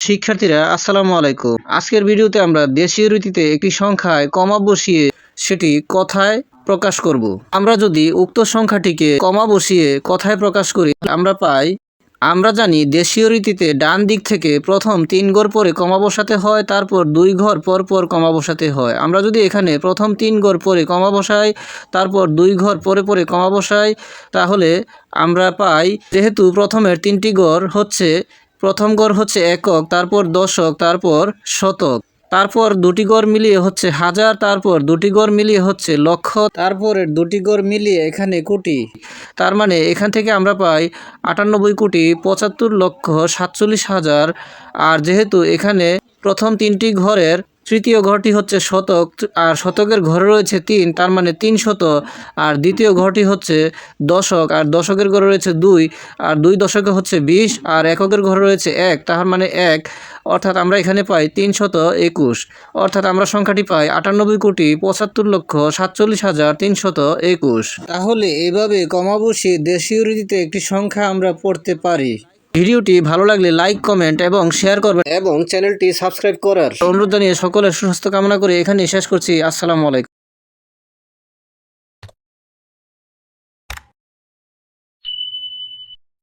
শিক্ষার্থীরা, আসসালামু আলাইকুম। আজকের ভিডিওতে আমরা দেশীয় রীতিতে একটি সংখ্যায় কমা বসিয়ে সেটি কথায় প্রকাশ করব। আমরা যদি উক্ত সংখ্যাটিকে কমা বসিয়ে কথায় প্রকাশ করি, আমরা পাই, আমরা জানি দেশীয় রীতিতে ডান দিক থেকে প্রথম তিন ঘর পরে কমা বসাতে হয়, তারপর দুই ঘর পর পর কমা বসাতে হয়। আমরা যদি এখানে প্রথম তিন ঘর পরে কমা বসাই, তারপর দুই ঘর পরে পরে কমা বসাই, তাহলে আমরা পাই, যেহেতু প্রথমের তিনটি ঘর হচ্ছে প্রথম গড় হচ্ছে একক, তারপর দশক, তারপর শতক। তারপর দুটি গড় মিলিয়ে হচ্ছে হাজার, তারপর দুটি গড় মিলিয়ে হচ্ছে লক্ষ তারপরের দুটি গড় মিলিয়ে এখানে কোটি। তার মানে এখান থেকে আমরা পাই আটানব্বই কোটি পঁচাত্তর লক্ষ সাতচল্লিশ হাজার। আর যেহেতু এখানে প্রথম তিনটি ঘরের তৃতীয় ঘরটি হচ্ছে শতক, আর শতকের ঘরে রয়েছে তিন, তার মানে তিন শত আর দ্বিতীয় ঘরটি হচ্ছে দশক, আর দশকের ঘরে রয়েছে দুই, আর দুই দশকে হচ্ছে বিশ, আর এককের ঘরে রয়েছে এক, তার মানে এক, অর্থাৎ আমরা এখানে পাই তিন শত একুশ, অর্থাৎ আমরা সংখ্যাটি পাই আটানব্বই কোটি পঁচাত্তর লক্ষ সাতচল্লিশ হাজার তিনশত একুশ। তাহলে এভাবে কমাবসি দেশীয় রীতিতে একটি সংখ্যা আমরা পড়তে পারি। ভিডিওটি ভালো লাগলে লাইক কমেন্ট এবং শেয়ার করবেন। এবং চ্যানেলটি সাবস্ক্রাইব করার অনুরোধ জানিয়ে সকলের সুস্বাস্থ্য কামনা করে এখানে শেষ করছি। আসসালামু আলাইকুম।